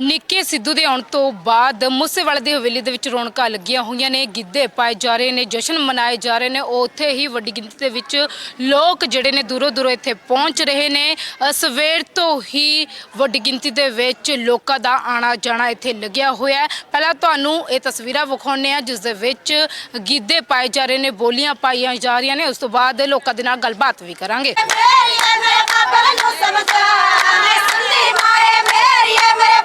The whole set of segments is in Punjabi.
ਨਿੱਕੇ ਸਿੱਧੂ ਦੇ ਆਉਣ ਤੋਂ ਬਾਅਦ ਮੂਸੇਵਾਲੇ ਦੀ ਹਵੇਲੀ ਦੇ ਵਿੱਚ ਰੌਣਕਾਂ ਲੱਗੀਆਂ ਹੋਈਆਂ ਨੇ ਗਿੱਧੇ ਪਾਏ ਜਾ ਰਹੇ ਨੇ ਜਸ਼ਨ ਮਨਾਏ ਜਾ ਰਹੇ ਨੇ। ਉੱਥੇ ਹੀ ਵੱਡੀ ਗਿਣਤੀ ਦੇ ਵਿੱਚ ਲੋਕ ਜਿਹੜੇ ਨੇ ਦੂਰੋਂ ਦੂਰੋਂ ਇੱਥੇ ਪਹੁੰਚ ਰਹੇ ਨੇ। ਅ, ਸਵੇਰ ਤੋਂ ਹੀ ਵੱਡੀ ਗਿਣਤੀ ਦੇ ਵਿੱਚ ਲੋਕਾਂ ਦਾ ਆਣਾ ਜਾਣਾ ਇੱਥੇ ਲੱਗਿਆ ਹੋਇਆ ਹੈ। ਪਹਿਲਾਂ ਤੁਹਾਨੂੰ ਇਹ ਤਸਵੀਰਾਂ ਵਿਖਾਉਂਦੇ ਆ ਜਿਸ ਦੇ ਵਿੱਚ ਗਿੱਧੇ ਪਾਏ ਜਾ ਰਹੇ ਨੇ ਬੋਲੀਆਂ ਪਾਈਆਂ ਜਾ ਰਹੀਆਂ ਨੇ। ਉਸ ਤੋਂ ਬਾਅਦ ਲੋਕਾਂ ਦੇ ਨਾਲ ਗੱਲਬਾਤ ਵੀ ਕਰਾਂਗੇ। ਮੇਰੀ ਮੇਰੇ ਬਾਬਾ ਨੂੰ ਸਮਝਾ ਮੈਂ ਸੁਣਦੀ ਮਾਏ ਮੇਰੀ ਮੇਰੇ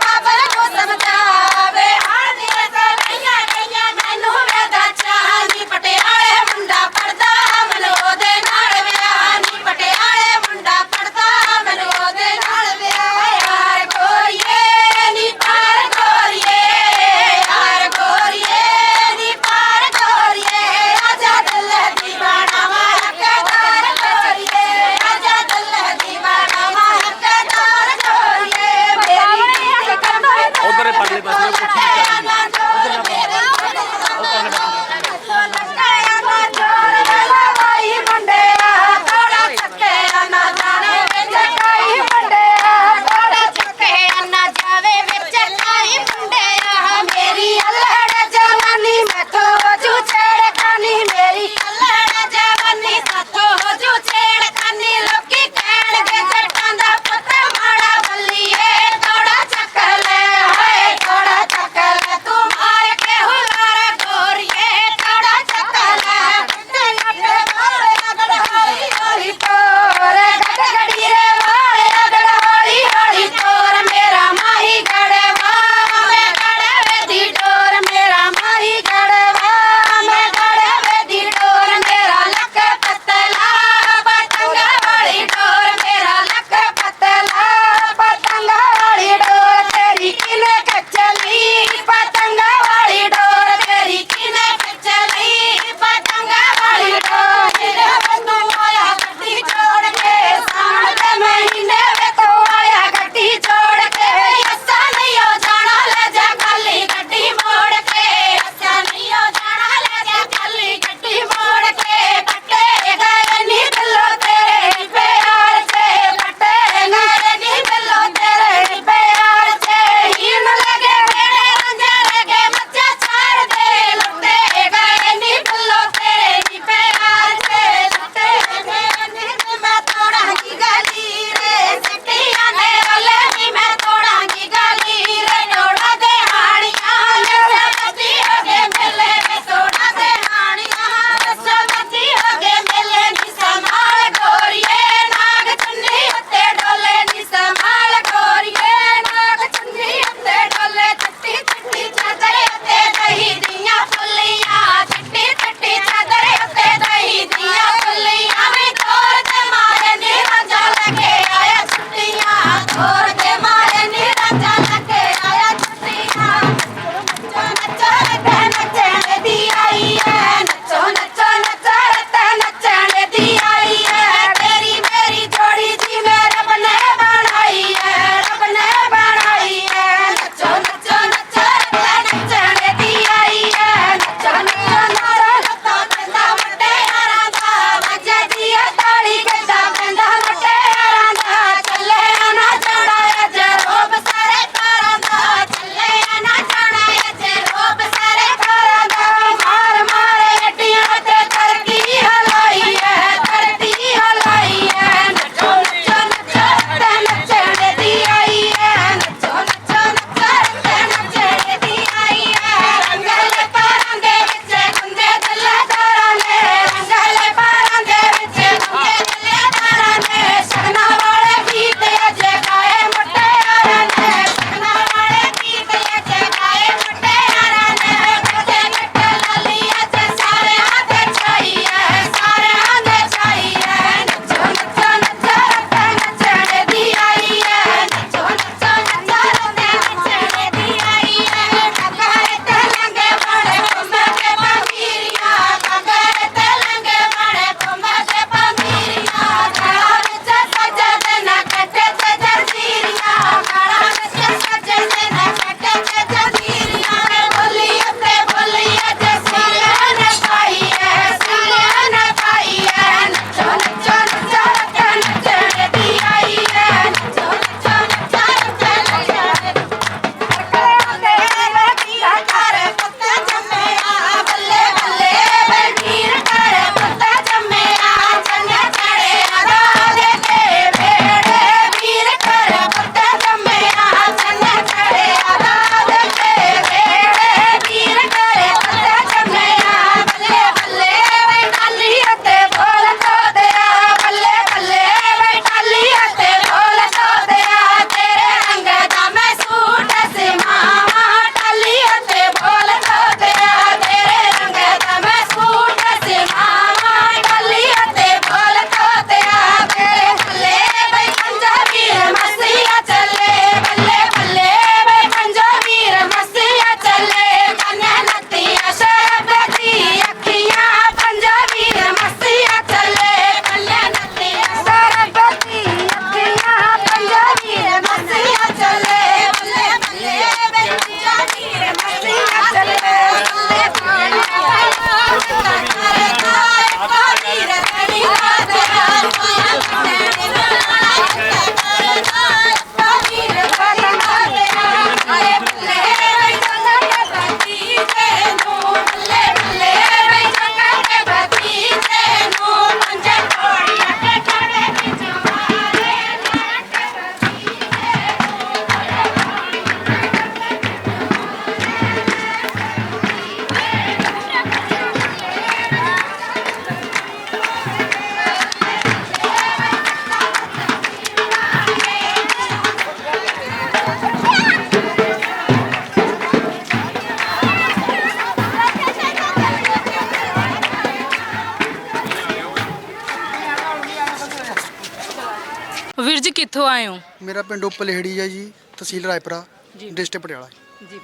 ਮੇਰਾ ਪਿੰਡ ਉਪਲੇਹੜੀ ਹੈ ਜੀ ਤਹਿਸੀਲ ਰਾਏਪੁਰਾ ਜੀ। ਡਿਸਟ੍ਰਿਕਟ ਪਟਿਆਲਾ। ਜੀ।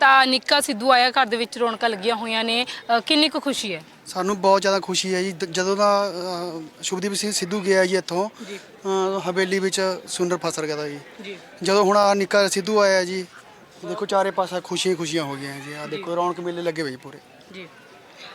ਤਾਂ ਨਿੱਕਾ ਸਿੱਧੂ ਆਇਆ ਘਰ ਦੇ ਵਿੱਚ ਰੌਣਕਾਂ ਲੱਗੀਆਂ ਹੋਈਆਂ ਨੇ। ਅ, ਕਿੰਨੀ ਕੁ ਖੁਸ਼ੀ ਹੈ? ਸਾਨੂੰ ਬਹੁਤ ਜ਼ਿਆਦਾ ਖੁਸ਼ੀ ਹੈ ਜੀ। ਦ- ਜਦੋਂ ਦਾ ਅ, ਸ਼ੁਭਦੀਪ ਸਿੰਘ ਸਿੱਧੂ ਗਿਆ ਜੀ ਇੱਥੋਂ ਜੀ। ਅ, ਹਵੇਲੀ ਵਿੱਚ ਸੁੰਦਰ ਫਸਰ ਗਿਆ ਤਾ ਜੀ। ਜੀ। ਜਦੋਂ ਹੁਣ ਆ ਨਿੱਕਾ ਸਿੱਧੂ ਆਇਆ ਜੀ ਦੇਖੋ ਚਾਰੇ ਪਾਸੇ ਖੁਸ਼ੀਆਂ ਹੀ ਖੁਸ਼ੀਆਂ ਹੋ ਗਈਆਂ ਜੀ। ਆ ਦੇਖੋ ਰੌਣਕ ਮੇਲੇ ਲੱਗੇ ਹੋਏ ਜੀ ਪੂਰੇ। ਜੀ।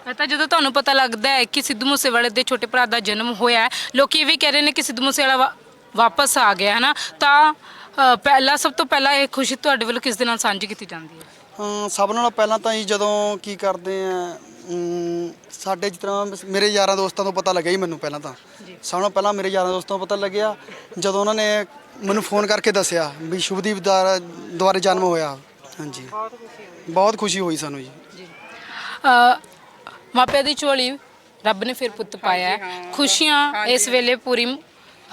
ਅ, ਤਾਂ ਜਦੋਂ ਤੁਹਾਨੂੰ ਪਤਾ ਲੱਗਦਾ ਹੈ ਕਿ ਸਿੱਧੂ ਮੂਸੇਵਾਲੇ ਦੇ ਛੋਟੇ ਭਰਾ ਦਾ ਜਨਮ ਹੋਇਆ ਹੈ, ਲੋਕੀ ਇਹ ਵੀ ਕਹਿ ਰਹੇ ਨੇ ਕਿ ਸਿੱਧੂ ਮੂਸੇਵਾਲਾ ਵਾ- ਵਾਪਸ ਆ ਗਿਆ ਹੈ ਨਾ ਤਾਂ ਅ, ਪਹਿਲਾ ਸਭ ਤੋਂ ਪਹਿਲਾਂ ਇਹ ਖੁਸ਼ੀ ਤੁਹਾਡੇ ਵੱਲੋਂ ਕਿਸ ਦੇ ਨਾਲ ਸਾਂਝੀ ਕੀਤੀ ਜਾਂਦੀ ਹੈ? ਅਮ ਸਭ ਨਾਲੋਂ ਪਹਿਲਾਂ ਤਾਂ ਜੀ ਜਦੋਂ ਕੀ ਕਰਦੇ ਆ ਅਮ ਸਾਡੇ ਜਿਸ ਤਰ੍ਹਾਂ ਮੇਰੇ ਯਾਰਾਂ ਦੋਸਤਾਂ ਤੋਂ ਪਤਾ ਲੱਗਿਆ ਜੀ ਮੈਨੂੰ ਪਹਿਲਾਂ ਤਾਂ। ਸਭ ਨਾਲੋਂ ਪਹਿਲਾਂ ਮੇਰੇ ਯਾਰਾਂ ਦੋਸਤਾਂ ਤੋਂ ਪਤਾ ਲੱਗਿਆ ਜਦੋਂ ਉਹਨਾਂ ਨੇ ਮੈਨੂੰ ਫੋਨ ਕਰਕੇ ਦੱਸਿਆ ਵੀ ਸ਼ੁਭਦੀਪ ਦਾ ਦੁਆਰੇ ਜਨਮ ਹੋਇਆ। ਹਾਂਜੀ। ਬਹੁਤ ਖੁਸ਼ੀ ਹੋਈ। ਸਾਨੂੰ ਜੀ। ਜੀ। ਅ, ਮਾਪਿਆਂ ਦੀ ਝੋਲੀ ਰੱਬ ਨੇ ਫਿਰ ਪੁੱਤ ਪਾਇਆ। ਹੈ। ਖੁਸ਼ੀਆਂ ਇਸ ਵੇਲੇ ਪੂਰੀ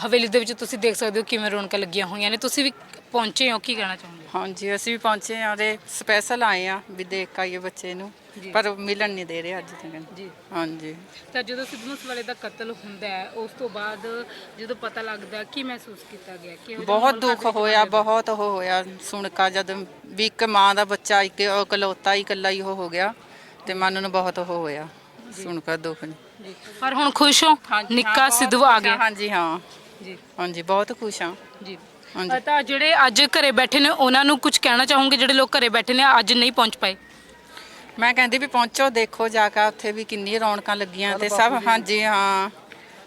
ਹਵੇਲੀ ਦੇ ਵਿੱਚ ਤੁਸੀਂ ਦੇਖ ਸਕਦੇ ਹੋ ਕਿਵੇਂ ਰੌਣਕਾਂ ਲੱਗੀਆਂ ਹੋਈਆਂ ਨੇ। ਤੁਸੀਂ ਵੀ ਪਹੁੰਚੇ ਹੋ ਕੀ ਕਹਿਣਾ ਚਾਹੁੰਦੇ ਹਾਂਜੀ ਅਸੀਂ ਵੀ ਪਹੁੰਚੇ ਆ ਤੇ ਸਪੈਸ਼ਲ ਆਏ ਆ ਵੀ ਦੇਖ ਆਈਏ ਬੱਚੇ ਨੂੰ ਜੀ। ਪਰ ਮਿਲਣ ਨਹੀਂ ਦੇ ਰਹੇ ਅੱਜ ਤੱਕ। ਜੀ। ਹਾਂਜੀ। ਤਾਂ ਜਦੋਂ ਸਿੱਧੂ ਮੂਸੇਵਾਲੇ ਦਾ ਕਤਲ ਹੁੰਦਾ ਹੈ ਉਸ ਤੋਂ ਬਾਅਦ ਜਦੋਂ ਪਤਾ ਲੱਗਦਾ ਕੀ ਮਹਿਸੂਸ ਕੀਤਾ ਗਿਆ? ਕਿ ਬਹੁਤ ਦੁੱਖ ਹੋਇਆ ਬਹੁਤ ਉਹ ਹੋਇਆ ਸੁਣ ਕੇ ਜਦ ਵੀ ਇੱਕ ਮਾਂ ਦਾ ਬੱਚਾ ਇੱਕ ਇਕਲੌਤਾ ਹੀ ਇਕੱਲਾ ਹੀ ਉਹ ਹੋ ਗਿਆ ਤੇ ਮਨ ਨੂੰ ਬਹੁਤ ਉਹ ਹੋਇਆ ਸੁਣ ਕੇ ਦੁੱਖ ਪਰ ਹੁਣ ਖੁਸ਼ ਹੋ? ਨਿੱਕਾ ਸਿੱਧੂ ਆ ਗਿਆ। ਹਾਂਜੀ ਹਾਂ। ਜੀ। ਹਾਂਜੀ ਬਹੁਤ ਖੁਸ਼ ਹਾਂ। ਜੀ। ਹਾਂਜੀ। ਤਾਂ ਜਿਹੜੇ ਅੱਜ ਘਰੇ ਬੈਠੇ ਨੇ ਉਹਨਾਂ ਨੂੰ ਕੁਝ ਕਹਿਣਾ ਚਾਹੋਗੇ? ਜਿਹੜੇ ਲੋਕ ਘਰੇ ਬੈਠੇ ਨੇ ਅੱਜ ਨਹੀਂ ਪਹੁੰਚ ਪਾਏ। ਮੈਂ ਕਹਿੰਦੀ ਵੀ ਪਹੁੰਚੋ ਦੇਖੋ ਜਾ ਕੇ ਉੱਥੇ ਵੀ ਕਿੰਨੀ ਰੌਣਕਾਂ ਲੱਗੀਆਂ ਤੇ ਸਭ ਹਾਂਜੀ ਹਾਂ।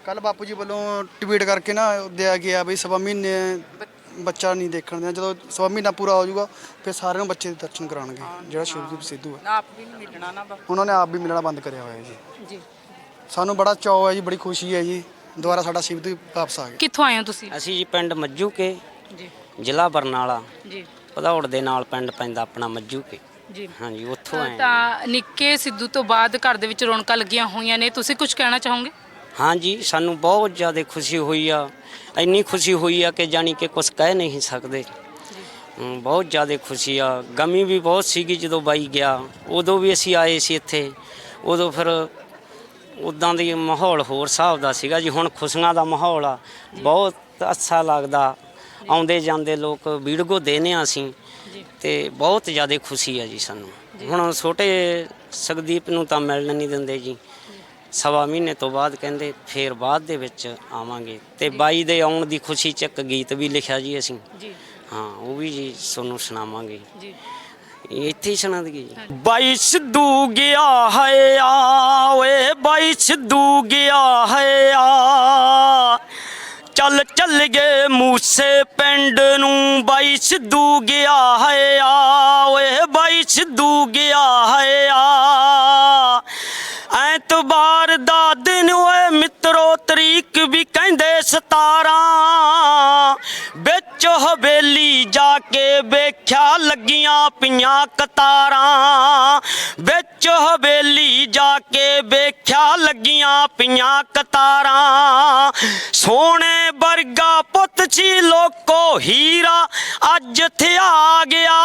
ਕੱਲ ਬਾਪੂ ਜੀ ਵੱਲੋਂ ਟਵੀਟ ਕਰਕੇ ਨਾ ਦਿਆ ਗਿਆ ਵੀ ਸਵਾ ਮਹੀਨੇ ਬੱਚਾ ਨਹੀਂ ਦੇਖਣ ਦੇਣਾ। ਜਦੋਂ ਸਵਾ ਮਹੀਨਾ ਪੂਰਾ ਹੋ ਜਾਊਗਾ ਫਿਰ ਸਾਰਿਆਂ ਨੂੰ ਬੱਚੇ ਦੇ ਦਰਸ਼ਨ ਕਰਾਉਣਗੇ ਜਿਹੜਾ ਸ਼ੁਭਦੀਪ ਸਿੱਧੂ ਹੈ ਆਪ ਵੀ ਨਹੀਂ ਮਿਲਣਾ ਨਾ ਬਾਪੂ। ਉਹਨਾਂ ਨੇ ਆਪ ਵੀ ਮਿਲਣਾ ਬੰਦ ਕਰਿਆ ਹੋਇਆ ਜੀ। ਜੀ। ਸਾਨੂੰ ਬੜਾ ਚਾਅ ਹੈ ਜੀ ਬੜੀ ਖੁਸ਼ੀ ਹੈ ਜੀ। ਦੁਬਾਰਾ ਸਾਡਾ ਸ਼ਿਵਦੀਪ ਵਾਪਸ ਆ ਗਿਆ ਕਿੱਥੋਂ ਆਏ ਹੋ ਤੁਸੀਂ? ਅਸੀਂ ਜੀ ਪਿੰਡ ਮੱਜੂਕੇ ਜੀ। ਜ਼ਿਲ੍ਹਾ ਬਰਨਾਲਾ ਜੀ। ਭਦੌੜ ਦੇ ਨਾਲ ਪਿੰਡ ਪੈਂਦਾ ਆਪਣਾ ਮੱਜੂਕੇ ਜੀ। ਹਾਂਜੀ ਉੱਥੋਂ ਆਏ ਹਾਂ। ਤਾਂ ਨਿੱਕੇ ਸਿੱਧੂ ਤੋਂ ਬਾਅਦ ਘਰ ਦੇ ਵਿੱਚ ਰੌਣਕਾਂ ਲੱਗੀਆਂ ਹੋਈਆਂ ਨੇ ਤੁਸੀਂ ਕੁਝ ਕਹਿਣਾ ਚਾਹੋਗੇ? ਹਾਂਜੀ ਸਾਨੂੰ ਬਹੁਤ ਜ਼ਿਆਦਾ ਖੁਸ਼ੀ ਹੋਈ ਆ ਇੰਨੀ ਖੁਸ਼ੀ ਹੋਈ ਆ ਕਿ ਜਾਨੀ ਕਿ ਕੁਝ ਕਹਿ ਨਹੀਂ ਸਕਦੇ। ਹਮ, ਬਹੁਤ ਜ਼ਿਆਦਾ ਖੁਸ਼ੀ ਆ। ਗਮੀ ਵੀ ਬਹੁਤ ਸੀਗੀ ਜਦੋਂ ਬਾਈ ਗਿਆ ਉਦੋਂ ਵੀ ਅਸੀਂ ਆਏ ਸੀ ਇੱਥੇ ਉਦੋਂ ਫਿਰ ਉਦਾਂ ਦੀ ਮਾਹੌਲ ਹੋਰ ਹਿਸਾਬ ਦਾ ਸੀਗਾ ਜੀ ਹੁਣ ਖੁਸ਼ੀਆਂ ਦਾ ਮਾਹੌਲ ਆ। ਬਹੁਤ ਅੱਛਾ ਲੱਗਦਾ। ਆਉਂਦੇ ਜਾਂਦੇ ਲੋਕ ਵੀਡੀਓ ਦੇਨੇ ਆ ਅਸੀਂ। ਤੇ ਬਹੁਤ ਜ਼ਿਆਦਾ ਖੁਸ਼ੀ ਹੈ ਜੀ ਸਾਨੂੰ। ਹੁਣ ਛੋਟੇ ਸੁਖਦੀਪ ਨੂੰ ਤਾਂ ਮਿਲਣ ਨਹੀਂ ਦਿੰਦੇ ਜੀ। ਸਵਾ ਮਹੀਨੇ ਤੋਂ ਬਾਅਦ ਕਹਿੰਦੇ ਫੇਰ ਬਾਅਦ ਦੇ ਵਿੱਚ ਆਵਾਂਗੇ। ਤੇ ਬਾਈ ਦੇ ਆਉਣ ਦੀ ਖੁਸ਼ੀ ਚ ਇੱਕ ਗੀਤ ਵੀ ਲਿਖਿਆ ਜੀ ਅਸੀਂ। ਜੀ। ਹਾਂ ਉਹ ਵੀ ਜੀ ਤੁਹਾਨੂੰ ਸੁਣਾਵਾਂਗੇ। ਜੀ। ਇੱਥੇ ਹੀ ਸੁਣਾ ਦਈਏ ਜੀ। ਬਾਈ ਸਿੱਧੂ ਗਿਆ ਹੈ, ਆ ਓਏ ਬਾਈ ਸਿੱਧੂ ਗਿਆ ਹੈ, ਆ। ਚੱਲ ਚੱਲ ਗਏ ਮੂਸੇ ਪਿੰਡ ਨੂੰ, ਬਾਈ ਸਿੱਧੂ ਗਿਆ ਹੈ, ਆ। ਓਏ ਬਾਈ ਸਿੱਧੂ ਗਿਆ ਹੈ, ਆ। ਐਤਵਾਰ ਦਾ ਦਿਨ ਮਿੱਤਰੋ, ਤਰੀਕ ਵੀ ਕਹਿੰਦੇ 17 ਵਿੱਚ ਹਵੇਲੀ ਜਾ ਕੇ ਵੇਖਿਆ ਲੱਗੀਆਂ ਪੀਆਂ ਕਤਾਰਾਂ। ਵਿੱਚ ਹਵੇਲੀ ਜਾ ਕੇ ਵੇਖਿਆ ਲੱਗੀਆਂ ਪੀਆਂ ਕਤਾਰਾਂ। ਸੋਹਣੇ ਵਰਗਾ ਪੁੱਤ ਸੀ ਲੋਕੋ ਹੀਰਾ, ਅੱਜ ਥਿਆ ਗਿਆ।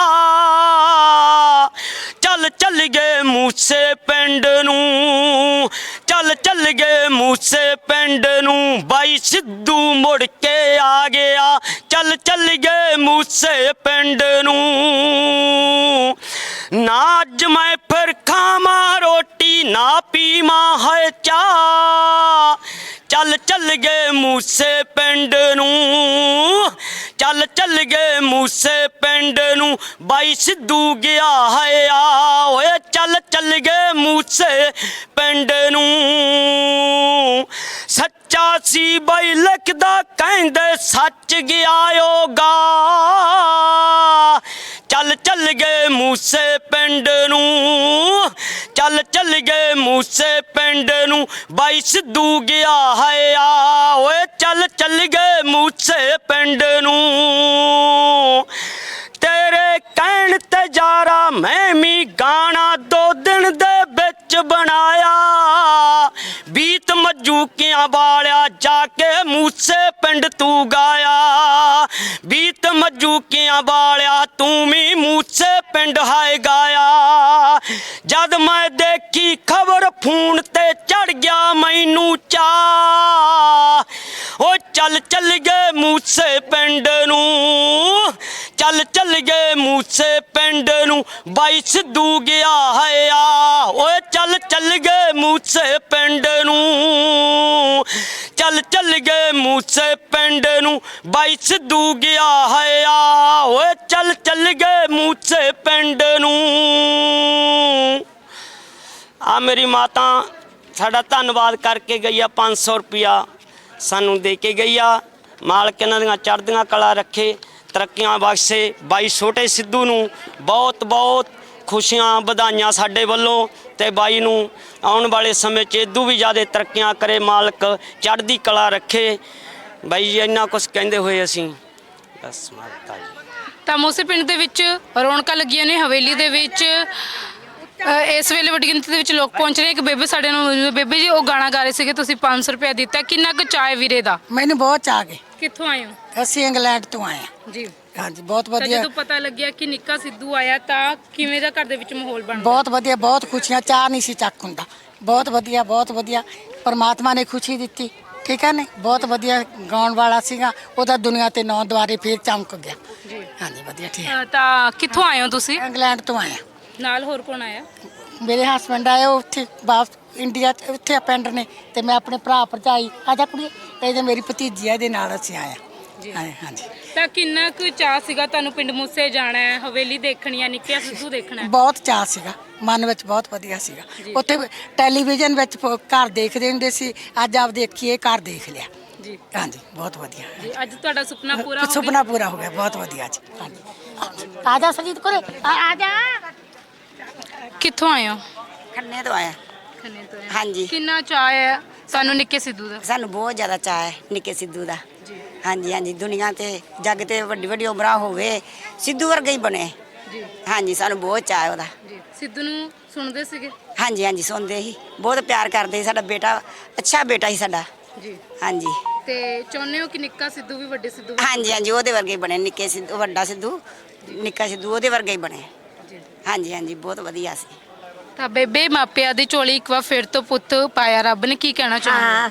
ਚੱਲ ਚੱਲ ਗਏ ਮੂਸੇ ਪਿੰਡ ਨੂੰ। ਚੱਲ ਚੱਲ ਗਏ ਮੂਸੇ ਪਿੰਡ ਨੂੰ। ਬਾਈ ਸਿੱਧੂ ਮੁੜ ਕੇ ਆ ਗਿਆ। ਚੱਲ ਚੱਲ ਗਏ ਮੂਸੇ ਪਿੰਡ ਨੂੰ। ਨਾ ਅੱਜ ਮੈਂ ਫਿਰ ਖਾਵਾਂ ਰੋਟੀ, ਨਾ ਪੀਵਾਂ ਹੈ ਚਾਹ। ਚੱਲ ਚੱਲ ਗਏ ਮੂਸੇ ਪਿੰਡ ਨੂੰ। ਚੱਲ ਚੱਲ ਗਏ ਮੂਸੇ ਪਿੰਡ ਨੂੰ, ਬਾਈ ਸਿੱਧੂ ਗਿਆ ਹੈ ਆ। ਓਏ ਚੱਲ ਚੱਲ ਗਏ ਮੂਸੇ ਪਿੰਡ ਨੂੰ। ਸੱਚਾ ਸੀ ਬਾਈ ਲਿਖਦਾ, ਕਹਿੰਦੇ ਸੱਚ ਗਿਆ ਓਗਾ ਚੱਲ ਚੱਲ ਗਏ ਮੂਸੇ ਪਿੰਡ ਨੂੰ, ਚੱਲ ਚੱਲ ਗਏ ਮੂਸੇ ਪਿੰਡ ਨੂੰ, ਬਾਈ ਸਿੱਧੂ ਗਿਆ ਹੈ ਆ। ਓਏ ਚੱਲ ਚੱਲ ਗਏ ਮੂਸੇ ਪਿੰਡ ਨੂੰ। ਤੇਰੇ ਕਹਿਣ ਤੇ ਜਾਰਾ ਮੈਂ ਵੀ ਗਾਣਾ ਦੋ ਦਿਨ ਦੇ ਵਿੱਚ ਬਣਾਇਆ। ਬੀਤ ਮਜੂਕਿਆਂ ਵਾਲਿਆ ਜਾ ਕੇ ਮੂਸੇ ਪਿੰਡ ਤੂੰ ਗਾਇਆ। ਬੀਤ ਮਜੂਕਿਆਂ ਵਾਲਿਆ ਤੂੰ ਵੀ ਮੂਸੇ ਪਿੰਡ ਹਾਏ ਗਾਇਆ। ਜਦ ਮੈਂ ਦੇਖੀ ਖਬਰ ਫੋਨ ਤੇ ਚੜ ਗਿਆ ਮੈਨੂੰ ਚਾ ਓ ਚੱਲ ਚੱਲ ਗਏ ਮੂਸੇ ਪਿੰਡ ਨੂੰ। ਚੱਲ ਚੱਲ ਗਏ ਮੂਸੇ ਪਿੰਡ ਨੂੰ, ਬਾਈ ਸਿੱਧੂ ਗਿਆ ਹੈ ਆ। ਓਏ ਚੱਲ ਚੱਲ ਗਏ ਮੂਸੇ ਪਿੰਡ ਨੂੰ, ਚੱਲ ਚੱਲ ਗਏ ਮੂਸੇ ਪਿੰਡ ਨੂੰ, ਬਾਈ ਸਿੱਧੂ ਗਿਆ ਹੈ ਆ। ਓਏ ਚੱਲ ਚੱਲ ਗਏ ਮੂਸੇ ਪਿੰਡ ਨੂੰ। ਆ ਮੇਰੀ ਮਾਤਾ, ਸਾਡਾ ਧੰਨਵਾਦ ਕਰਕੇ ਗਈ ਆ 500 ਰੁਪਿਆ ਸਾਨੂੰ ਦੇ ਕੇ ਗਈ ਆ। ਮਾਲਕ ਇਹਨਾਂ ਦੀਆਂ ਚੜ੍ਹਦੀਆਂ ਕਲਾ ਰੱਖੇ। ਤਰੱਕੀਆਂ ਬਖਸ਼ੇ। ਬਾਈ ਛੋਟੇ ਸਿੱਧੂ ਨੂੰ ਬਹੁਤ ਬਹੁਤ ਖੁਸ਼ੀਆਂ ਵਧਾਈਆਂ ਸਾਡੇ ਵੱਲੋਂ ਤੇ ਬਾਈ ਨੂੰ ਆਉਣ ਵਾਲੇ ਸਮੇਂ 'ਚ ਇਦੋਂ ਵੀ ਜ਼ਿਆਦਾ ਤਰੱਕੀਆਂ ਕਰੇ ਮਾਲਕ ਚੜ੍ਹਦੀ ਕਲਾ ਰੱਖੇ। ਬਾਈ ਜੀ ਇੰਨਾ ਕੁਝ ਕਹਿੰਦੇ ਹੋਏ ਅਸੀਂ। ਬਸ ਮਾਤਾ ਜੀ। ਤਾਂ ਮੋਸੇ ਪਿੰਡ ਦੇ ਵਿੱਚ ਰੌਣਕਾਂ ਲੱਗੀਆਂ ਨੇ ਹਵੇਲੀ ਦੇ ਵਿੱਚ। ਅ, ਇਸ ਵੇਲੇ ਵੱਡੀ ਗਿਣਤੀ ਦੇ ਵਿੱਚ ਲੋਕ ਪਹੁੰਚ ਰਹੇ। ਇੱਕ ਬੇਬੇ ਸਾਡੇ ਨਾਲ ਮੌਜੂਦ ਹੈ। ਬੇਬੇ ਜੀ ਉਹ ਗਾਣਾ ਗਾ ਰਹੇ ਸੀਗੇ ਤੁਸੀਂ 500 ਰੁਪਏ ਦਿੱਤਾ। ਕਿੰਨਾ ਕੁ ਚਾਹ ਹੈ ਵੀਰੇ ਦਾ? ਮੈਨੂੰ ਬਹੁਤ ਚਾਅ ਗਏ ਕਿੱਥੋਂ ਆਏ ਹੋ? ਅਸੀਂ ਇੰਗਲੈਂਡ ਤੋਂ ਆਏ ਹਾਂ। ਜੀ। ਹਾਂਜੀ ਬਹੁਤ ਤਾਂ ਵਧੀਆ। ਜਦੋਂ ਪਤਾ ਲੱਗਿਆ ਕਿ ਨਿੱਕਾ ਸਿੱਧੂ ਆਇਆ ਤਾਂ ਕਿਵੇਂ ਦਾ ਘਰ ਦੇ ਵਿੱਚ ਮਾਹੌਲ ਬਣ ਗਿਆ? ਬਹੁਤ ਵਧੀਆ ਬਹੁਤ ਖੁਸ਼ੀਆਂ ਚਾਹ ਨਹੀਂ ਸੀ ਚੱਕ ਹੁੰਦਾ। ਬਹੁਤ ਵਧੀਆ ਬਹੁਤ ਵਧੀਆ। ਪਰਮਾਤਮਾ ਨੇ ਖੁਸ਼ੀ ਦਿੱਤੀ ਠੀਕ ਹੈ ਨੇ ਬਹੁਤ ਵਧੀਆ ਗਾਉਣ ਵਾਲਾ ਸੀਗਾ। ਉਹਦਾ ਦੁਨੀਆ ਤੇ ਨੌ ਦੁਆਰੇ ਫੇਰ ਚਮਕ ਗਿਆ। ਜੀ। ਹਾਂਜੀ ਵਧੀਆ ਠੀਕ। ਹੈ ਅ, ਤਾਂ ਕਿੱਥੋਂ ਆਏ ਹੋ ਤੁਸੀਂ? ਇੰਗਲੈਂਡ ਤੋਂ ਆਏ ਹਾਂ। ਨਾਲ ਹੋਰ ਕੌਣ ਆਇਆ? ਮੇਰੇ ਹਸਬੰਡ ਆਏ ਉਹ ਉੱਥੇ ਵਾਪਸ ਇੰਡੀਆ ਚ ਆ ਪਿੰਡ ਨੇ ਤੇ ਮੈਂ ਆਪਣੇ ਭਰਾ ਭਰਜਾਈ ਆ ਜਾ ਕੁੜੀ ਇਹ ਜੇ ਮੇਰੀ ਭਤੀਜੀ ਆ ਇਹਦੇ ਨਾਲ ਅਸੀਂ ਆਏ ਜੀ। ਹਾਂ ਹਾਂਜੀ। ਤਾਂ ਕਿੰਨਾ ਕੁ ਚਾਹ ਸੀਗਾ ਤੁਹਾਨੂੰ ਪਿੰਡ ਮੂਸੇ ਜਾਣਾ ਹੈ ਹਵੇਲੀ ਦੇਖਣੀ ਹੈ ਨਿੱਕਿਆ ਸਿੱਧੂ ਦੇਖਣਾ ਹੈ? ਬਹੁਤ ਚਾਅ ਸੀਗਾ ਮਨ ਵਿੱਚ ਬਹੁਤ ਵਧੀਆ ਸੀਗਾ। ਉੱਥੇ ਟੈਲੀਵਿਜ਼ਨ ਵਿੱਚ ਪ- ਘਰ ਦੇਖਦੇ ਹੁੰਦੇ ਸੀ ਅੱਜ ਆਪ ਦੇਖੀਏ ਘਰ ਦੇਖ ਲਿਆ। ਜੀ। ਹਾਂਜੀ ਬਹੁਤ ਵਧੀਆ। ਜੀ ਅੱਜ ਤੁਹਾਡਾ ਸੁਪਨਾ ਪੂਰਾ ਹੋ ਗਿਆ? ਸੁਪਨਾ ਪੂਰਾ ਹੋ ਗਿਆ ਬਹੁਤ ਵਧੀਆ ਜੀ ਹਾਂਜੀ। ਆ ਜਾ ਸੰਗੀਤ ਕੋਰੇ ਆ ਆ ਜਾ। ਕਿੱਥੋਂ ਆਏ ਹੋ? ਖੰਨੇ ਤੋਂ ਆਇਆ ਖੰਨੇ ਤੋਂ ਆਏ। ਹਾਂਜੀ। ਕਿੰਨਾ ਚਾਹ ਹੈ ਸਾਨੂੰ ਨਿੱਕੇ ਸਿੱਧੂ ਦਾ? ਸਾਨੂੰ ਬਹੁਤ ਜ਼ਿਆਦਾ ਚਾਅ ਹੈ ਨਿੱਕੇ ਸਿੱਧੂ ਦਾ। ਹਾਂਜੀ ਹਾਂਜੀ ਦੁਨੀਆ ਤੇ ਜੱਗ ਤੇ ਵੱਡੀ ਵੱਡੀ ਉਮਰਾਂ ਹੋਵੇ ਸਿੱਧੂ ਵਰਗਾ ਹੀ ਬਣੇ। ਜੀ। ਹਾਂਜੀ ਸਾਨੂੰ ਬਹੁਤ ਚਾਅ ਹੈ ਉਹਦਾ। ਜੀ। ਸਿੱਧੂ ਨੂੰ ਸੁਣਦੇ ਸੀਗੇ? ਹਾਂਜੀ ਹਾਂਜੀ ਸੁਣਦੇ ਸੀ। ਬਹੁਤ ਪਿਆਰ ਕਰਦੇ ਸੀ ਸਾਡਾ ਬੇਟਾ ਅੱਛਾ ਬੇਟਾ ਸੀ ਸਾਡਾ। ਜੀ। ਹਾਂਜੀ। ਤੇ ਚਾਹੁੰਦੇ ਹੋ ਕਿ ਨਿੱਕਾ ਸਿੱਧੂ ਵੀ ਵੱਡੇ ਸਿੱਧੂ ਵੀ- ਹਾਂਜੀ ਹਾਂਜੀ ਉਹਦੇ ਵਰਗੇ ਹੀ ਬਣੇ ਨਿੱਕੇ ਸਿੱਧੂ ਵੱਡਾ ਸਿੱਧੂ ਨਿੱਕਾ ਸਿੱਧੂ ਉਹਦੇ ਵਰਗੇ ਹੀ ਬਣੇ। ਜੀ। ਹਾਂਜੀ ਹਾਂਜੀ ਬਹੁਤ ਵਧੀਆ ਸੀ। ਤਾਂ ਬੇਬੇ ਮਾਪਿਆਂ ਦੀ ਝੋਲੀ ਇੱਕ ਵਾਰ ਫਿਰ ਤੋਂ ਪੁੱਤ ਪਾਇਆ ਰੱਬ ਨੇ ਕੀ ਕਹਿਣਾ ਚਾਹੁੰਦੇ ਹਾਂ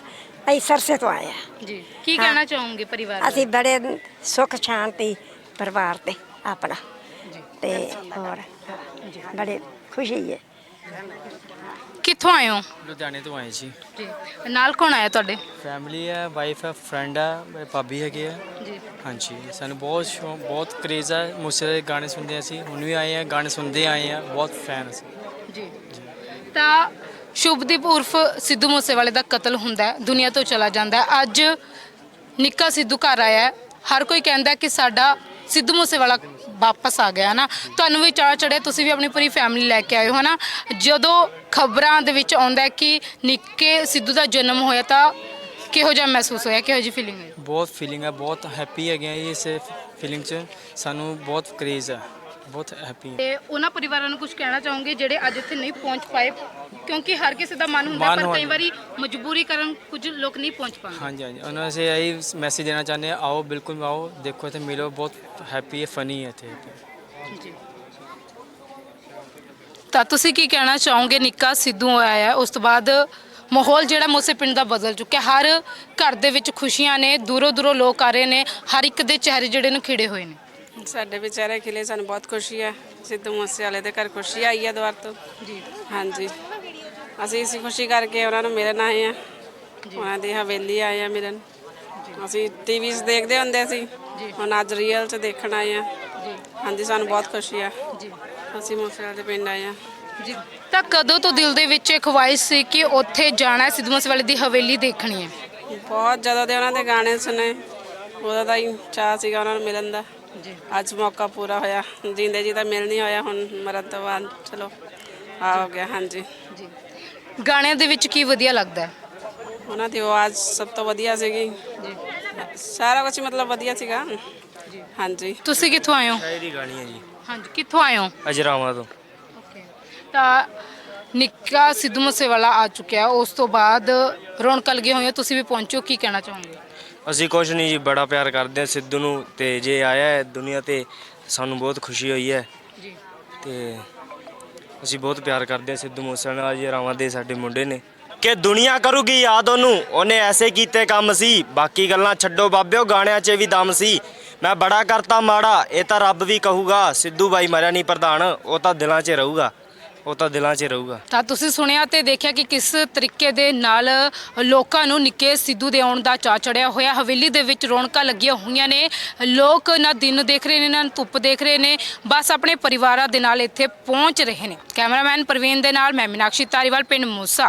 ਅਸੀਂ ਸਰਸੇ ਤੋਂ ਆਏ ਆ ਜੀ ਕੀ ਕਹਿਣਾ ਚਾਹੋਗੇ ਪਰਿਵਾਰ ਬਾਰੇ? ਅਸੀਂ ਬੜੇ ਸੁੱਖ ਸ਼ਾਂਤੀ ਪਰਿਵਾਰ ਤੇ ਆਪਣਾ। ਤੇ ਹੋਰ ਬੜੇ ਖੁਸ਼ੀ ਹੈ। ਕਿੱਥੋਂ ਆਏ ਹੋ? ਲੁਧਿਆਣੇ ਤੋਂ ਆਏ ਸੀ। ਜੀ। ਨਾਲ ਕੌਣ ਆਇਆ ਤੁਹਾਡੇ? ਫੈਮਿਲੀ ਹੈ ਵਾਈਫ ਹੈ ਫਰੈਂਡ ਹੈ ਮੇਰੇ ਭਾਬੀ ਹੈਗੇ ਆ। ਜੀ। ਹਾਂਜੀ ਸਾਨੂੰ ਬਹੁਤ ਸ਼ੌਕ ਬਹੁਤ ਕਰੇਜ਼ ਹੈ ਮੂਸੇ ਦੇ ਗਾਣੇ ਸੁਣਦੇ ਅਸੀਂ ਹੁਣ ਵੀ ਆਏ ਆ ਗਾਣੇ ਸੁਣਦੇ ਆਏ ਆ ਬਹੁਤ ਫੈਨ ਅਸੀਂ। ਜੀ। ਤਾਂ ਸ਼ੁਭਦੀਪ ਉਰਫ ਸਿੱਧੂ ਮੂਸੇਵਾਲੇ ਦਾ ਕਤਲ ਹੁੰਦਾ ਹੈ, ਦੁਨੀਆ ਤੋਂ ਚਲਾ ਜਾਂਦਾ ਹੈ। ਅੱਜ ਨਿੱਕਾ ਸਿੱਧੂ ਘਰ ਆਇਆ ਹੈ। ਹਰ ਕੋਈ ਕਹਿੰਦਾ ਹੈ ਕਿ ਸਾਡਾ ਸਿੱਧੂ ਮੂਸੇਵਾਲਾ ਵਾਪਸ ਆ ਗਿਆ ਨਾ ਤੁਹਾਨੂੰ ਵੀ ਚਾਹ ਚੜਿਆ, ਤੁਸੀਂ ਵੀ ਆਪਣੀ ਪੂਰੀ ਫੈਮਿਲੀ ਲੈ ਕੇ ਆਏ ਹੋ ਨਾ ਜਦੋਂ ਖਬਰਾਂ ਦੇ ਵਿੱਚ ਆਉਂਦਾ ਹੈ ਕਿ ਨਿੱਕੇ ਸਿੱਧੂ ਦਾ ਜਨਮ ਹੋਇਆ ਤਾਂ ਕਿਹੋ ਜਿਹਾ ਮਹਿਸੂਸ ਹੋਇਆ, ਕਿਹੋ ਜਿਹੀ ਫੀਲਿੰਗ ਹੋਈ? ਬਹੁਤ ਫੀਲਿੰਗ ਹੈ, ਬਹੁਤ ਹੈਪੀ ਹੈਗੇ ਆ ਜੀ ਇਸ ਫੀਲਿੰਗ 'ਚ। ਸਾਨੂੰ ਬਹੁਤ ਕਰੇਜ਼ ਹੈ। ਬਹੁਤ ਹੈਪੀ ਹੈ। ਤੇ ਉਹਨਾਂ ਪਰਿਵਾਰਾਂ ਨੂੰ ਕੁਝ ਕਹਿਣਾ ਚਾਹੋਗੇ ਜਿਹੜੇ ਅੱਜ ਇੱਥੇ ਨਹੀਂ ਪਹੁੰਚ ਪਾਏ? ਕਿਉਂਕਿ ਹਰ ਕਿਸੇ ਦਾ ਮਨ ਹੁੰਦਾ ਮਨ ਪਰ ਕਈ ਹੁੰਦਾ। ਵਾਰੀ ਮਜਬੂਰੀ ਕਾਰਨ ਕੁਝ ਲੋਕ ਨਹੀਂ ਪਹੁੰਚ ਪਾਉਂਦੇ। ਹਾਂਜੀ ਹਾਂਜੀ। ਉਹਨਾਂ ਅਸੀਂ ਇਹੀ ਮੈਸੇਜ ਦੇਣਾ ਚਾਹੁੰਦੇ ਆ ਆਓ ਬਿਲਕੁਲ ਆਓ ਦੇਖੋ ਇੱਥੇ ਮਿਲੋ ਬਹੁਤ ਹੈਪੀ ਹੈ ਫਨੀ ਹੈ ਇੱਥੇ। ਜੀ। ਤਾਂ ਤੁਸੀਂ ਕੀ ਕਹਿਣਾ ਚਾਹੋਗੇ? ਨਿੱਕਾ ਸਿੱਧੂ ਆਇਆ ਹੈ, ਉਸ ਤੋਂ ਬਾਅਦ ਮਾਹੌਲ ਜਿਹੜਾ ਮੋਸੇ ਪਿੰਡ ਦਾ ਬਦਲ ਚੁੱਕਿਆ। ਹਰ ਘਰ ਦੇ ਵਿੱਚ ਖੁਸ਼ੀਆਂ ਨੇ ਦੂਰੋਂ ਦੂਰੋਂ ਲੋਕ ਆ ਰਹੇ ਨੇ ਹਰ ਇੱਕ ਦੇ ਚਿਹਰੇ ਜਿਹੜੇ ਨੇ ਖਿੜੇ ਹੋਏ ਨੇ। ਸਾਡੇ ਵਿਚਾਰੇ ਖਿਲੇ ਸਾਨੂੰ ਬਹੁਤ ਖੁਸ਼ੀ ਹੈ। ਸਿੱਧੂ ਮੂਸੇ ਵਾਲੇ ਦੇ ਘਰ ਖੁਸ਼ੀ ਆਈ ਹੈ ਦੁਆਰ ਤੋਂ। ਜੀ। ਹਾਂਜੀ। ਅਸੀਂ ਇਸੇ ਖੁਸ਼ੀ ਕਰਕੇ ਉਹਨਾਂ ਨੂੰ ਮਿਲਣ ਆਏ ਆ ਉਹਨਾਂ ਦੀ ਹਵੇਲੀ ਆਏ ਆ ਮਿਲਣ। ਅਸੀਂ ਟੀਵੀ 'ਚ ਦੇਖਦੇ ਹੁੰਦੇ ਸੀ। ਹੁਣ ਅੱਜ ਰੀਅਲ 'ਚ ਦੇਖਣ ਆਏ ਆ ਹਾਂਜੀ ਸਾਨੂੰ ਬਹੁਤ ਖੁਸ਼ੀ ਆ ਜੀ। ਅਸੀਂ ਮੂਸੇ ਵਾਲੇ ਦੇ ਪਿੰਡ ਆਏ ਆ ਜੀ। ਤਾਂ ਕਦੋਂ ਤੋਂ ਦਿਲ ਦੇ ਵਿੱਚ ਇਹ ਖਵਾਇਸ਼ ਸੀ ਕਿ ਉੱਥੇ ਜਾਣਾ ਸਿੱਧੂ ਮੂਸੇਵਾਲੇ ਦੀ ਹਵੇਲੀ ਦੇਖਣੀ ਹੈ? ਬਹੁਤ ਜਦੋਂ ਦੇ ਉਹਨਾਂ ਦੇ ਗਾਣੇ ਸੁਣੇ। ਉਹਦਾ ਤਾਂ ਹੀ ਚਾਹ ਸੀਗਾ ਉਹਨਾਂ ਨੂੰ ਮਿਲਣ ਦਾ। ਅੱਜ ਮੌਕਾ ਪੂਰਾ ਹੋਇਆ। ਜਿੰਦੇ ਜੀ ਤਾਂ ਮਿਲ ਨਹੀਂ ਹੋਇਆ ਹੁਣ ਮਰਨ ਤੋਂ ਬਾਅਦ ਚਲੋ ਆ ਹੋ ਗਿਆ ਹਾਂਜੀ। ਜੀ। ਗਾਣਿਆਂ ਦੇ ਵਿੱਚ ਕੀ ਵਧੀਆ ਲੱਗਦਾ ਹੈ? ਉਹਨਾਂ ਦੀ ਆਵਾਜ਼ ਸਭ ਤੋਂ ਵਧੀਆ ਸੀਗੀ। ਜੀ। ਸਾਰਾ ਕੁਝ ਮਤਲਬ ਵਧੀਆ ਸੀਗਾ। ਹਾਂਜੀ। ਤੁਸੀਂ ਕਿੱਥੋਂ ਆਏ ਹੋ? ਸ਼ਾਇਰੀ ਗਾਣੀ ਹੈ ਜੀ। ਹਾਂਜੀ ਕਿੱਥੋਂ ਆਏ ਹੋ? ਅਜਰਾਵਾਂ ਤੋਂ। ਓਕੇ। ਤਾਂ ਨਿੱਕਾ ਸਿੱਧੂ ਮੂਸੇਵਾਲਾ ਆ ਚੁੱਕਿਆ। ਉਸ ਤੋਂ ਬਾਅਦ ਰੌਣਕਾਂ ਲੱਗੀਆਂ ਹੋਈਆਂ ਤੁਸੀਂ ਵੀ ਪਹੁੰਚੋ ਕੀ ਕਹਿਣਾ ਚਾਹੋਗੇ? ਅਸੀਂ ਕੁਛ ਨਹੀਂ ਜੀ ਬੜਾ ਪਿਆਰ ਕਰਦੇ ਹਾਂ ਸਿੱਧੂ ਨੂੰ ਤੇ ਜੇ ਆਇਆ ਹੈ ਦੁਨੀਆ ਤੇ ਸਾਨੂੰ ਬਹੁਤ ਖੁਸ਼ੀ ਹੋਈ ਹੈ। ਜੀ। ਤੇ ਅਸੀਂ ਬਹੁਤ ਪਿਆਰ ਕਰਦੇ ਹਾਂ ਸਿੱਧੂ ਮੂਸੇਵਾਲੇ ਨਾਲ ਜੀ ਰਾਵਾਂ ਦੇ ਸਾਡੇ ਮੁੰਡੇ ਨੇ। ਕਿ ਦੁਨੀਆ ਕਰੂਗੀ ਯਾਦ ਉਹਨੂੰ ਉਹਨੇ ਐਸੇ ਕੀਤੇ ਕੰਮ ਸੀ ਬਾਕੀ ਗੱਲਾਂ ਛੱਡੋ ਬਾਬਿਓ ਗਾਣਿਆਂ 'ਚ ਵੀ ਦਮ ਸੀ। ਮੈਂ ਬੜਾ ਕਰਤਾ ਮਾੜਾ ਇਹ ਤਾਂ ਰੱਬ ਵੀ ਕਹੂਗਾ ਸਿੱਧੂ ਬਾਈ ਮਰਿਆ ਨਹੀਂ ਪ੍ਰਧਾਨ ਉਹ ਤਾਂ ਦਿਲਾਂ 'ਚ ਰਹੂਗਾ। ਉਹ ਤਾਂ ਦਿਲਾਂ 'ਚ ਰਹੂਗਾ। ਤਾਂ ਤੁਸੀਂ ਸੁਣਿਆ ਤੇ ਦੇਖਿਆ ਕਿ ਕਿਸ ਤਰੀਕੇ ਦੇ ਨਾਲ ਲੋਕਾਂ ਨੂੰ ਨਿੱਕੇ ਸਿੱਧੂ ਦੇ ਆਉਣ ਦਾ ਚਾਅ ਚੜਿਆ ਹੋਇਆ। ਹਵੇਲੀ ਦੇ ਵਿੱਚ ਰੌਣਕਾਂ ਲੱਗੀਆਂ ਹੋਈਆਂ ਨੇ। ਲੋਕ ਨਾ ਦਿਨ ਦੇਖ ਰਹੇ ਨੇ, ਨਾ ਧੁੱਪ ਦੇਖ ਰਹੇ ਨੇ। ਬਸ ਆਪਣੇ ਪਰਿਵਾਰਾਂ ਦੇ ਨਾਲ ਇੱਥੇ ਪਹੁੰਚ ਰਹੇ ਨੇ। ਕੈਮਰਾਮੈਨ ਪ੍ਰਵੀਨ ਦੇ ਨਾਲ ਮੈਂ ਮੀਨਾਕਸ਼ੀ ਤਾਰੀਵਾਲ ਪਿੰਡ ਮੂਸਾ।